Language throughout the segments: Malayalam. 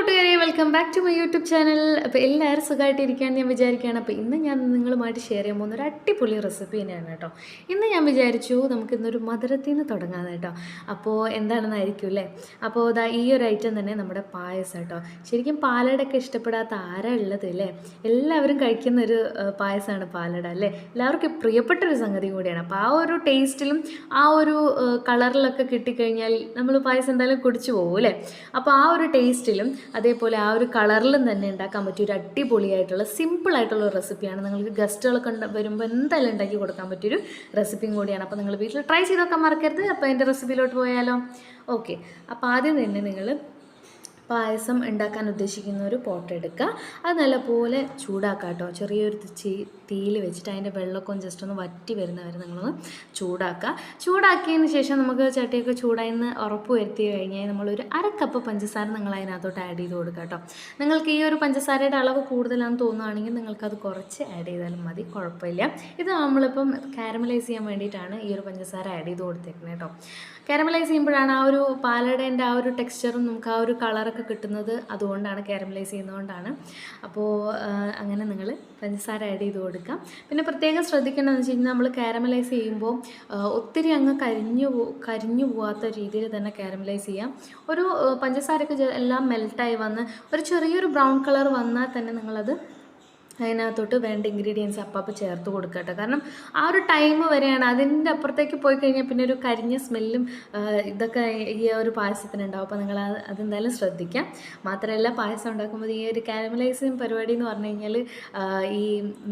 കൂട്ടുകാരെ welcome back to my YouTube channel അപ്പോൾ എല്ലാവരും സുഖമായിട്ടിരിക്കുകയാണ് ഞാൻ വിചാരിക്കുകയാണ്. അപ്പോൾ ഇന്ന് ഞാൻ നിങ്ങളുമായിട്ട് ഷെയർ ചെയ്യാൻ പോകുന്ന ഒരു അടിപൊളി റെസിപ്പി തന്നെയാണ് കേട്ടോ. ഇന്ന് ഞാൻ വിചാരിച്ചു നമുക്ക് ഇന്നൊരു മധുരത്തിൽ നിന്ന് തുടങ്ങാം കേട്ടോ. അപ്പോൾ എന്താണെന്നായിരിക്കും അല്ലേ? അപ്പോൾ ഇതാ ഈ ഒരു ഐറ്റം തന്നെ നമ്മുടെ പായസം കേട്ടോ. ശരിക്കും പാലടൊക്കെ ഇഷ്ടപ്പെടാത്ത ആരാ ഉള്ളത് അല്ലേ? എല്ലാവരും കഴിക്കുന്ന ഒരു പായസമാണ് പാലട അല്ലേ? എല്ലാവർക്കും പ്രിയപ്പെട്ട ഒരു സംഗതി കൂടിയാണ്. അപ്പോൾ ആ ഒരു ടേസ്റ്റിലും ആ ഒരു കളറിലൊക്കെ കിട്ടിക്കഴിഞ്ഞാൽ നമ്മൾ പായസം എന്തായാലും കുടിച്ചു പോകും അല്ലേ? അപ്പോൾ ആ ഒരു ടേസ്റ്റിലും അതേപോലെ ആ ഒരു കളറിലും തന്നെ ഉണ്ടാക്കാൻ പറ്റിയ ഒരു അടിപൊളിയായിട്ടുള്ള സിമ്പിൾ ആയിട്ടുള്ള റെസിപ്പിയാണ്. നിങ്ങൾക്ക് ഗസ്റ്റുകളൊക്കെ വരുമ്പോൾ എന്തായാലും ഉണ്ടാക്കി കൊടുക്കാൻ പറ്റിയൊരു റെസിപ്പിയും കൂടിയാണ്. അപ്പോൾ നിങ്ങൾ വീട്ടിൽ ട്രൈ ചെയ്തൊക്കെ മറക്കരുത്. അപ്പോൾ എന്റെ റെസിപ്പിയിലോട്ട് പോയാലോ? ഓക്കെ. അപ്പോൾ ആദ്യം തന്നെ നിങ്ങൾ പായസം ഉണ്ടാക്കാൻ ഉദ്ദേശിക്കുന്ന ഒരു പോട്ട് എടുക്കുക. അത് നല്ലപോലെ ചൂടാക്കുക കേട്ടോ ചെറിയൊരു തീയിൽ വെച്ചിട്ട് അതിന്റെ വെള്ളമൊക്കെ ജസ്റ്റ് ഒന്ന് വറ്റി വരുന്ന വരെ നിങ്ങളൊന്ന് ചൂടാക്കുക. ചൂടാക്കിയതിന് ശേഷം നമുക്ക് ചട്ടിയൊക്കെ ചൂടായി നിന്ന് ഉറപ്പ് വരുത്തി കഴിഞ്ഞാൽ നമ്മളൊരു അര കപ്പ് പഞ്ചസാര നിങ്ങൾ അതിനകത്തോട്ട് ആഡ് ചെയ്ത് കൊടുക്കുക കേട്ടോ നിങ്ങൾക്ക് ഈ ഒരു പഞ്ചസാരയുടെ അളവ് കൂടുതലാണെന്ന് തോന്നുകയാണെങ്കിൽ നിങ്ങൾക്കത് കുറച്ച് ആഡ് ചെയ്താലും മതി. കുഴപ്പമില്ല. ഇത് നമ്മളിപ്പം കാരമലൈസ് ചെയ്യാൻ വേണ്ടിയിട്ടാണ് ഈ ഒരു പഞ്ചസാര ആഡ് ചെയ്ത് കൊടുത്തേക്കുന്നത് കേട്ടോ കാരമലൈസ് ചെയ്യുമ്പോഴാണ് ആ ഒരു പാലടേന്റെ ആ ഒരു ടെക്സ്ചറും നമുക്ക് ആ ഒരു കളറൊക്കെ കിട്ടുന്നത് അതുകൊണ്ടാണ് കാരമലൈസ് ചെയ്യുന്നതുകൊണ്ടാണ്. അപ്പോൾ അങ്ങനെ നിങ്ങൾ പഞ്ചസാര ആഡ് ചെയ്ത് കൊടുക്കാം. പിന്നെ പ്രത്യേകം ശ്രദ്ധിക്കേണ്ടതെന്ന് വെച്ച് കഴിഞ്ഞാൽ നമ്മൾ കാരമലൈസ് ചെയ്യുമ്പോൾ ഒത്തിരി അങ്ങ് കരിഞ്ഞു കരിഞ്ഞു പോവാത്ത രീതിയിൽ തന്നെ കാരമലൈസ് ചെയ്യാം. ഒരു പഞ്ചസാരയൊക്കെ എല്ലാം മെൽട്ടായി വന്ന് ഒരു ചെറിയൊരു ബ്രൗൺ കളർ വന്നാൽ തന്നെ നിങ്ങളത് അതിനകത്തോട്ട് വേണ്ട ഇൻഗ്രീഡിയൻസ് അപ്പം ചേർത്ത് കൊടുക്കുക കേട്ടോ കാരണം ആ ഒരു ടൈം വരെയാണ് അതിന്റെ അപ്പുറത്തേക്ക് പോയി കഴിഞ്ഞാൽ പിന്നെ ഒരു കരിഞ്ഞ സ്മെല്ലും ഇതൊക്കെ ഈ ഒരു പായസത്തിന് ഉണ്ടാവും. അപ്പോൾ നിങ്ങൾ അത് അതെന്തായാലും ശ്രദ്ധിക്കാം. മാത്രമല്ല പായസം ഉണ്ടാക്കുമ്പോൾ ഈ ഒരു കാരമലൈസിങ് പരിപാടി എന്ന് പറഞ്ഞു കഴിഞ്ഞാൽ ഈ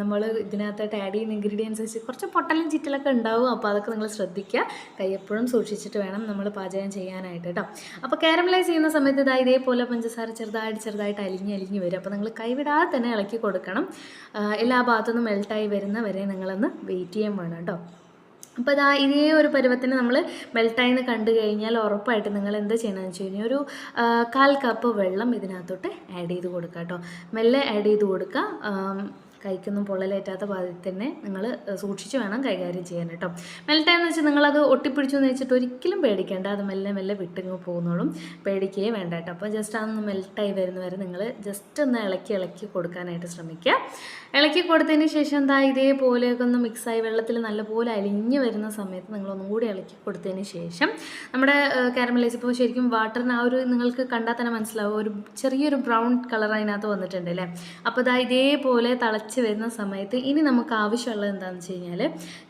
നമ്മൾ ഇതിനകത്തായിട്ട് ആഡ് ചെയ്യുന്ന ഇൻഗ്രീഡിയൻസ് വെച്ച് കുറച്ച് പൊട്ടലും ചിറ്റലൊക്കെ ഉണ്ടാവും. അപ്പോൾ അതൊക്കെ നിങ്ങൾ ശ്രദ്ധിക്കുക. കൈ എപ്പോഴും സൂക്ഷിച്ചിട്ട് വേണം നമ്മൾ പാചകം ചെയ്യാനായിട്ട് കേട്ടോ. അപ്പോൾ കാരമലൈസ് ചെയ്യുന്ന സമയത്ത് ഇതാ ഇതേപോലെ പഞ്ചസാര ചെറുതായിട്ട് ചെറുതായിട്ട് അലിഞ്ഞ് അലിഞ്ഞ് വരും. അപ്പോൾ നിങ്ങൾ കൈവിടാതെ തന്നെ ഇളക്കി കൊടുക്കണം. എല്ലാ ഭാഗത്തുനിന്നും മെൽട്ടായി വരുന്ന വരെ നിങ്ങളൊന്ന് വെയിറ്റ് ചെയ്യാൻ വേണം കേട്ടോ. അപ്പോൾ ഇതാ ഇതേ ഒരു പരുവത്തിന് നമ്മൾ മെൽട്ടായിന്ന് കണ്ടു കഴിഞ്ഞാൽ ഉറപ്പായിട്ട് നിങ്ങൾ എന്താ ചെയ്യണമെന്ന് വെച്ച് കഴിഞ്ഞാൽ ഒരു കാൽ കപ്പ് വെള്ളം ഇതിനകത്തോട്ട് ആഡ് ചെയ്ത് കൊടുക്കുക കേട്ടോ. മെല്ലെ ആഡ് ചെയ്ത് കൊടുക്കുക. കൈക്കൊന്നും പൊള്ളലേറ്റാത്ത പാതി തന്നെ നിങ്ങൾ സൂക്ഷിച്ച് വേണം കൈകാര്യം ചെയ്യാൻ കേട്ടോ. മെൽറ്റായെന്ന് വെച്ചാൽ നിങ്ങളത് ഒട്ടിപ്പിടിച്ചു എന്ന് വെച്ചിട്ട് ഒരിക്കലും പേടിക്കേണ്ട. അത് മെല്ലെ മെല്ലെ വിട്ടിങ്ങ് പോകുന്നോളും. പേടിക്കുകയേ വേണ്ട കേട്ടോ. അപ്പോൾ ജസ്റ്റ് അതൊന്ന് മെൽട്ടായി വരുന്ന വരെ നിങ്ങൾ ജസ്റ്റ് ഒന്ന് ഇളക്കി ഇളക്കി കൊടുക്കാനായിട്ട് ശ്രമിക്കുക. ഇളക്കി കൊടുത്തതിന് ശേഷം എന്താ ഇതേപോലെയൊക്കെ ഒന്ന് മിക്സായി വെള്ളത്തിൽ നല്ലപോലെ അലിഞ്ഞ് വരുന്ന സമയത്ത് നിങ്ങളൊന്നും കൂടി ഇളക്കി കൊടുത്തതിന് ശേഷം നമ്മുടെ കാരമലൈസ് ഇപ്പോൾ ശരിക്കും വാട്ടറിന് ആ ഒരു നിങ്ങൾക്ക് കണ്ടാൽ തന്നെ മനസ്സിലാവും. ഒരു ചെറിയൊരു ബ്രൗൺ കളർ അതിനകത്ത് വന്നിട്ടുണ്ട് അല്ലേ? അപ്പോൾ ഇതാ ഇതേപോലെ തിളച്ച് വരുന്ന സമയത്ത് ഇനി നമുക്ക് ആവശ്യമുള്ളത് എന്താണെന്ന് വെച്ച് കഴിഞ്ഞാൽ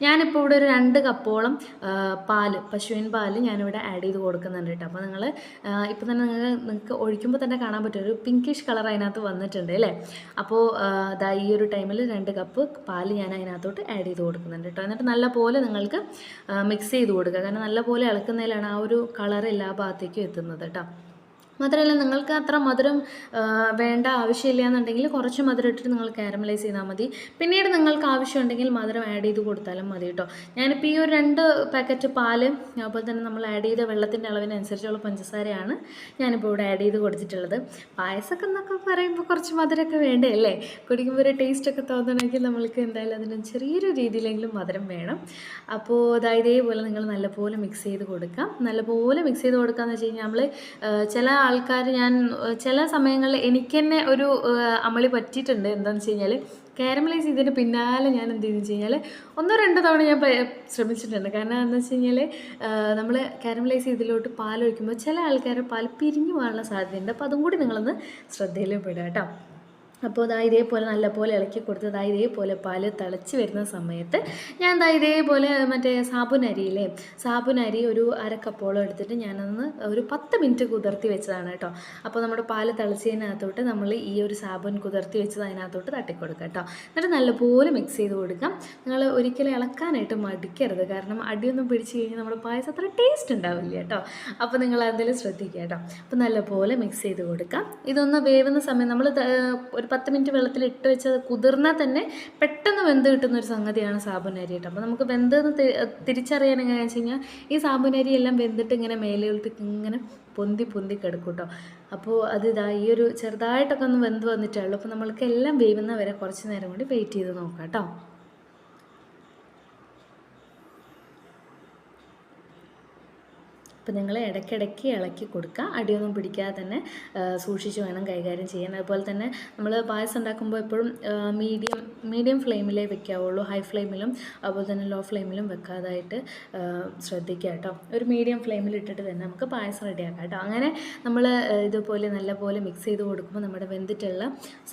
ഞാനിപ്പോൾ ഇവിടെ ഒരു രണ്ട് കപ്പോളം പാൽ പശുവിൻ പാൽ ഞാനിവിടെ ആഡ് ചെയ്ത് കൊടുക്കുന്നുണ്ട് കേട്ടോ. അപ്പോൾ നിങ്ങൾ ഇപ്പോൾ തന്നെ നിങ്ങൾ നിങ്ങൾക്ക് ഒഴിക്കുമ്പോൾ തന്നെ കാണാൻ പറ്റും. ഒരു പിങ്കിഷ് കളർ അതിനകത്ത് വന്നിട്ടുണ്ട് അല്ലേ? അപ്പോൾ ദാ ഈ ഒരു ടൈമിൽ രണ്ട് കപ്പ് പാൽ ഞാൻ അതിനകത്തോട്ട് ആഡ് ചെയ്ത് കൊടുക്കുന്നുണ്ട് കേട്ടോ. എന്നിട്ട് നല്ലപോലെ നിങ്ങൾക്ക് മിക്സ് ചെയ്ത് കൊടുക്കുക. കാരണം നല്ലപോലെ ഇളക്കുന്നതിലാണ് ആ ഒരു കളർ എല്ലാ ഭാഗത്തേക്കും എത്തുന്നത് കേട്ടോ. മാത്രമല്ല നിങ്ങൾക്ക് അത്ര മധുരം വേണ്ട ആവശ്യമില്ല എന്നുണ്ടെങ്കിൽ കുറച്ച് മധുരം ഇട്ടിട്ട് നിങ്ങൾ കാരമലൈസ് ചെയ്താൽ മതി. പിന്നീട് നിങ്ങൾക്ക് ആവശ്യമുണ്ടെങ്കിൽ മധുരം ആഡ് ചെയ്ത് കൊടുത്താലും മതി കേട്ടോ. ഞാനിപ്പോൾ ഈ ഒരു രണ്ട് പാക്കറ്റ് പാൽ അതുപോലെ തന്നെ നമ്മൾ ആഡ് ചെയ്ത വെള്ളത്തിന്റെ അളവിനനുസരിച്ചുള്ള പഞ്ചസാരയാണ് ഞാനിപ്പോൾ ഇവിടെ ആഡ് ചെയ്ത് കൊടുത്തിട്ടുള്ളത്. പായസമൊക്കെ എന്നൊക്കെ പറയുമ്പോൾ കുറച്ച് മധുരമൊക്കെ വേണ്ടേ അല്ലേ? കുടിക്കുമ്പോൾ ഒരു ടേസ്റ്റൊക്കെ തോന്നണമെങ്കിൽ നമ്മൾക്ക് എന്തായാലും അതിന് ചെറിയൊരു രീതിയിലെങ്കിലും മധുരം വേണം. അപ്പോൾ ഇതാ ഇതേപോലെ നിങ്ങൾ നല്ലപോലെ മിക്സ് ചെയ്ത് കൊടുക്കാം. നല്ലപോലെ മിക്സ് ചെയ്ത് കൊടുക്കുക എന്ന് വെച്ച് കഴിഞ്ഞാൽ നമ്മൾ ചില ആൾക്കാർ ഞാൻ ചില സമയങ്ങളിൽ എനിക്ക് തന്നെ ഒരു അമളി പറ്റിയിട്ടുണ്ട്. എന്താണെന്ന് വെച്ച് കഴിഞ്ഞാൽ കാരമലൈസ് ചെയ്തതിന് പിന്നാലെ ഞാൻ എന്ത് ചെയ്തെന്ന് കഴിഞ്ഞാൽ ഒന്നോ രണ്ടോ തവണ ഞാൻ ശ്രമിച്ചിട്ടുണ്ട്. കാരണം എന്താണെന്ന് വെച്ച് കഴിഞ്ഞാൽ നമ്മൾ കാരമലൈസ് ചെയ്തതിലോട്ട് പാലൊഴിക്കുമ്പോൾ ചില ആൾക്കാർ പാൽ പിരിഞ്ഞു പോകാനുള്ള സാധ്യതയുണ്ട്. അപ്പോൾ അതും കൂടി നിങ്ങളൊന്ന് ശ്രദ്ധയിൽ പെടുക കേട്ടോ. അപ്പോൾ ദാ ഇതേപോലെ നല്ലപോലെ ഇളക്കി കൊടുത്ത് ഇതേപോലെ പാൽ തിളച്ച് വരുന്ന സമയത്ത് ഞാൻ ദാ ഇതേപോലെ മറ്റേ സാബുനരിയിലെ സാബുനരി ഒരു അര എടുത്തിട്ട് ഞാനൊന്ന് ഒരു പത്ത് മിനിറ്റ് കുതിർത്തി വെച്ചതാണ് കേട്ടോ. അപ്പോൾ നമ്മുടെ പാൽ തിളച്ചതിനകത്തോട്ട് നമ്മൾ ഈ ഒരു സാബുൻ കുതിർത്തി വെച്ചത് അതിനകത്തോട്ട് തട്ടിക്കൊടുക്കുക കേട്ടോ. എന്നിട്ട് നല്ലപോലെ മിക്സ് ചെയ്ത് കൊടുക്കാം. നിങ്ങൾ ഒരിക്കലും ഇളക്കാനായിട്ട് മടിക്കരുത്. കാരണം അടിയൊന്നും പിടിച്ച് കഴിഞ്ഞാൽ നമ്മുടെ പായസം അത്ര ടേസ്റ്റ് ഉണ്ടാവില്ല കേട്ടോ. അപ്പോൾ നിങ്ങൾ എന്തെങ്കിലും ശ്രദ്ധിക്കുക കേട്ടോ. അപ്പോൾ നല്ലപോലെ മിക്സ് ചെയ്ത് കൊടുക്കാം. ഇതൊന്ന് വേവുന്ന സമയം നമ്മൾ ഒരു പത്ത് മിനിറ്റ് വെള്ളത്തിൽ ഇട്ട് വെച്ച് അത് കുതിർന്നാൽ തന്നെ പെട്ടെന്ന് വെന്ത് കിട്ടുന്ന ഒരു സംഗതിയാണ് സാബുൻ അരി കേട്ടോ അപ്പോൾ നമുക്ക് വെന്തെന്ന് തിരിച്ചറിയാൻ എങ്ങനെയാണെന്ന് വെച്ച് കഴിഞ്ഞാൽ ഈ സാബുൻ അരി എല്ലാം വെന്തിട്ട് ഇങ്ങനെ മേലോട്ട് ഇങ്ങനെ പൊന്തി പൊന്തി കിടക്കും കേട്ടോ അപ്പോൾ അത് ഇതാ ഈ ഒരു ചെറുതായിട്ടൊക്കെ ഒന്ന് വെന്ത് വന്നിട്ടേ ഉള്ളൂ. അപ്പോൾ നമ്മൾക്ക് എല്ലാം വേവുന്ന വരെ കുറച്ച് നേരം കൂടി വെയിറ്റ് ചെയ്ത് നോക്കാം കേട്ടോ അപ്പോൾ നിങ്ങൾ ഇടയ്ക്കിടയ്ക്ക് ഇളക്കി കൊടുക്കുക. അടിയൊന്നും പിടിക്കാതെ തന്നെ സൂക്ഷിച്ച് വേണം കൈകാര്യം ചെയ്യാൻ. അതുപോലെ തന്നെ നമ്മൾ പായസം ഉണ്ടാക്കുമ്പോൾ എപ്പോഴും മീഡിയം മീഡിയം ഫ്ലെയിമിലേ വെക്കാവുള്ളൂ. ഹൈ ഫ്ലെയിമിലും അതുപോലെ തന്നെ ലോ ഫ്ലെയിമിലും വെക്കാതായിട്ട് ശ്രദ്ധിക്കുക കേട്ടോ. ഒരു മീഡിയം ഫ്ലെയിമിൽ ഇട്ടിട്ട് തന്നെ നമുക്ക് പായസം റെഡിയാക്കാം കേട്ടോ. അങ്ങനെ നമ്മൾ ഇതുപോലെ നല്ലപോലെ മിക്സ് ചെയ്ത് കൊടുക്കുമ്പോൾ നമ്മുടെ വെന്തിട്ടുള്ള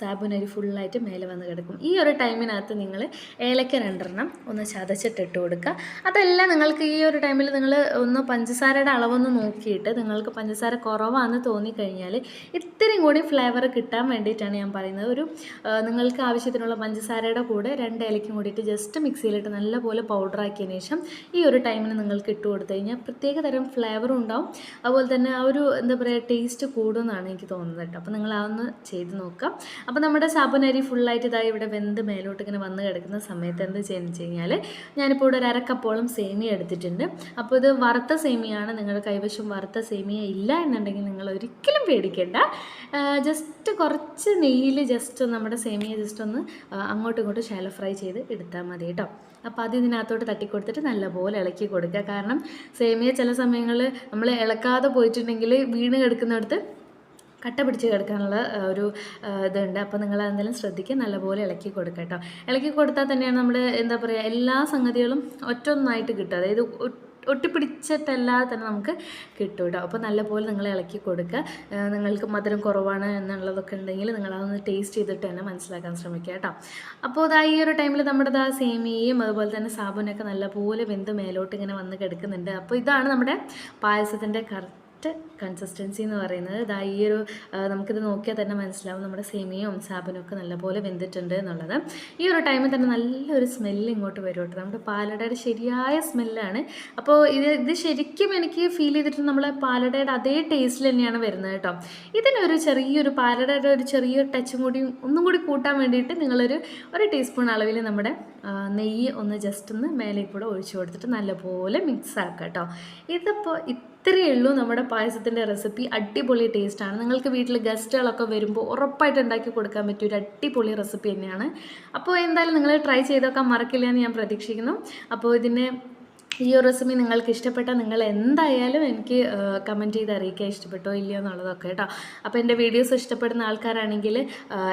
സാബുനരി ഫുള്ളായിട്ട് മേലെ വന്ന് കിടക്കും. ഈ ഒരു ടൈമിനകത്ത് നിങ്ങൾ ഏലക്ക രണ്ടെണ്ണം ഒന്ന് ചതച്ചിട്ടിട്ട് കൊടുക്കുക. അതെല്ലാം നിങ്ങൾക്ക് ഈ ഒരു ടൈമിൽ നിങ്ങൾ ഒന്ന് പഞ്ചസാരയുടെ അളവൊന്ന് നോക്കിയിട്ട് നിങ്ങൾക്ക് പഞ്ചസാര കുറവാണെന്ന് തോന്നിക്കഴിഞ്ഞാൽ ഇത്രയും കൂടി ഫ്ലേവർ കിട്ടാൻ വേണ്ടിയിട്ടാണ് ഞാൻ പറയുന്നത്. ഒരു നിങ്ങൾക്ക് ആവശ്യത്തിനുള്ള പഞ്ചസാരയുടെ കൂടെ രണ്ട് ഇലയ്ക്കും കൂടിയിട്ട് ജസ്റ്റ് മിക്സിയിലിട്ട് നല്ലപോലെ പൗഡറാക്കിയതിന് ശേഷം ഈ ഒരു ടൈമിന് നിങ്ങൾക്ക് ഇട്ട് കൊടുത്തു കഴിഞ്ഞാൽ പ്രത്യേക തരം ഫ്ലേവറും ഉണ്ടാവും. അതുപോലെ തന്നെ ആ ഒരു എന്താ പറയുക ടേസ്റ്റ് കൂടുമെന്നാണ് എനിക്ക് തോന്നുന്നത് കേട്ടോ. അപ്പോൾ നിങ്ങൾ അതൊന്ന് ചെയ്ത് നോക്കാം. അപ്പോൾ നമ്മുടെ സാബുനരി ഫുള്ളായിട്ട് ഇതായി ഇവിടെ വെന്ത് മേലോട്ട് ഇങ്ങനെ വന്ന് കിടക്കുന്ന സമയത്ത് എന്ത് ചെയ്യുന്നത് വെച്ച് കഴിഞ്ഞാൽ ഞാനിപ്പോൾ ഇവിടെ ഒരു അരക്കപ്പോളം സേമിയ എടുത്തിട്ടുണ്ട്. അപ്പോൾ ഇത് വറുത്ത സേമിയാണ് നിങ്ങളുടെ കൈവശം വറുത്ത സേമിയ ഇല്ല എന്നുണ്ടെങ്കിൽ നിങ്ങൾ ഒരിക്കലും പേടിക്കേണ്ട. ജസ്റ്റ് കുറച്ച് നെയ്യിൽ ജസ്റ്റ് നമ്മുടെ സേമിയ ജസ്റ്റ് ഒന്ന് അങ്ങോട്ടും ഇങ്ങോട്ടും ശാലോ ഫ്രൈ ചെയ്ത് എടുത്താൽ മതി കേട്ടോ. അപ്പോൾ അത് ഇതിനകത്തോട്ട് തട്ടിക്കൊടുത്തിട്ട് നല്ലപോലെ ഇളക്കി കൊടുക്കുക. കാരണം സേമിയ ചില സമയങ്ങളിൽ നമ്മൾ ഇളക്കാതെ പോയിട്ടുണ്ടെങ്കിൽ വീണ് കിടക്കുന്നിടത്ത് കട്ട പിടിച്ച് കിടക്കാനുള്ള ഒരു ഇതുണ്ട്. അപ്പോൾ നിങ്ങൾ എന്തെങ്കിലും ശ്രദ്ധിക്കുക. നല്ലപോലെ ഇളക്കി കൊടുക്കുക കേട്ടോ. ഇളക്കി കൊടുത്താൽ തന്നെയാണ് നമ്മുടെ എന്താ പറയുക എല്ലാ സംഗതികളും ഒറ്റൊന്നായിട്ട് കിട്ടുക. അതായത് ഒട്ടിപ്പിടിച്ചിട്ടല്ലാതെ തന്നെ നമുക്ക് കിട്ടും കേട്ടോ. അപ്പോൾ നല്ലപോലെ നിങ്ങൾ ഇളക്കി കൊടുക്കുക. നിങ്ങൾക്ക് മധുരം കുറവാണ് എന്നുള്ളതൊക്കെ ഉണ്ടെങ്കിൽ നിങ്ങൾ അതൊന്ന് ടേസ്റ്റ് ചെയ്തിട്ട് തന്നെ മനസ്സിലാക്കാൻ ശ്രമിക്കുക കേട്ടോ. അപ്പോൾ അതാ ഈ ഒരു ടൈമിൽ നമ്മുടെ ദാ സേമിയയും അതുപോലെ തന്നെ സാബുനൊക്കെ നല്ലപോലെ വെന്ത് മേലോട്ട് ഇങ്ങനെ വന്ന് കിടക്കുന്നുണ്ട്. അപ്പോൾ ഇതാണ് നമ്മുടെ പായസത്തിന്റെ കറക്റ്റ് കൺസിസ്റ്റൻസി എന്ന് പറയുന്നത്. ഇതാ ഈ ഒരു നമുക്കിത് നോക്കിയാൽ തന്നെ മനസ്സിലാവും. നമ്മുടെ സേമിയയും സാബനും ഒക്കെ നല്ലപോലെ വെന്തിട്ടുണ്ട് എന്നുള്ളത്. ഈ ഒരു ടൈമിൽ തന്നെ നല്ലൊരു സ്മെല്ല് ഇങ്ങോട്ട് വരും കേട്ടോ. നമ്മുടെ പാലടയുടെ ശരിയായ സ്മെല്ലാണ് അപ്പോൾ ഇത് ഇത് ശരിക്കും എനിക്ക് ഫീൽ ചെയ്തിട്ട് നമ്മളെ പാലടയുടെ അതേ ടേസ്റ്റിൽ തന്നെയാണ് വരുന്നത് കേട്ടോ. ഇതിനൊരു ചെറിയൊരു പാലടയുടെ ഒരു ചെറിയ ടച്ചും കൂടി ഒന്നും കൂടി കൂട്ടാൻ വേണ്ടിയിട്ട് നിങ്ങളൊരു ഒരു ടീസ്പൂൺ അളവിൽ നമ്മുടെ നെയ്യ് ഒന്ന് ജസ്റ്റ് ഒന്ന് മേലെ കൂടെ ഒഴിച്ചു കൊടുത്തിട്ട് നല്ലപോലെ മിക്സ് ആക്കാം കേട്ടോ. ഇതിപ്പോൾ ഇത്രയേ ഉള്ളൂ നമ്മുടെ പായസത്തിന്റെ റെസിപ്പി അടിപൊളി ടേസ്റ്റാണ്. നിങ്ങൾക്ക് വീട്ടിൽ ഗസ്റ്റുകളൊക്കെ വരുമ്പോൾ ഉറപ്പായിട്ട് ഉണ്ടാക്കി കൊടുക്കാൻ പറ്റിയ ഒരു അടിപൊളി റെസിപ്പി തന്നെയാണ്. അപ്പോൾ എന്തായാലും നിങ്ങൾ ട്രൈ ചെയ്തൊക്കെ മറക്കില്ല എന്ന് ഞാൻ പ്രതീക്ഷിക്കുന്നു. അപ്പോൾ ഇതിനെ ഈ ഒരു റെസിപ്പി നിങ്ങൾക്ക് ഇഷ്ടപ്പെട്ടാൽ നിങ്ങൾ എന്തായാലും എനിക്ക് കമന്റ് ചെയ്ത് അറിയിക്കുക ഇഷ്ടപ്പെട്ടോ ഇല്ലയോ എന്നുള്ളതൊക്കെ കേട്ടോ. അപ്പോൾ എന്റെ വീഡിയോസ് ഇഷ്ടപ്പെടുന്ന ആൾക്കാരാണെങ്കിൽ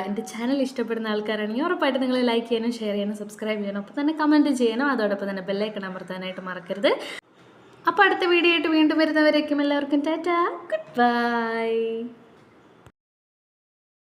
എന്റെ ചാനൽ ഇഷ്ടപ്പെടുന്ന ആൾക്കാരാണെങ്കിൽ ഉറപ്പായിട്ട് നിങ്ങൾ ലൈക്ക് ചെയ്യാനും ഷെയർ ചെയ്യാനും സബ്സ്ക്രൈബ് ചെയ്യണം അപ്പോൾ തന്നെ കമന്റ് ചെയ്യണം. അതോടൊപ്പം തന്നെ ബെല്ലൈക്കൺ അമർത്താനായിട്ട് മറക്കരുത്. അപ്പോൾ അടുത്ത വീഡിയോ ആയിട്ട് വീണ്ടും വരുന്നവരേക്കും എല്ലാവർക്കും ടാറ്റാ. Good bye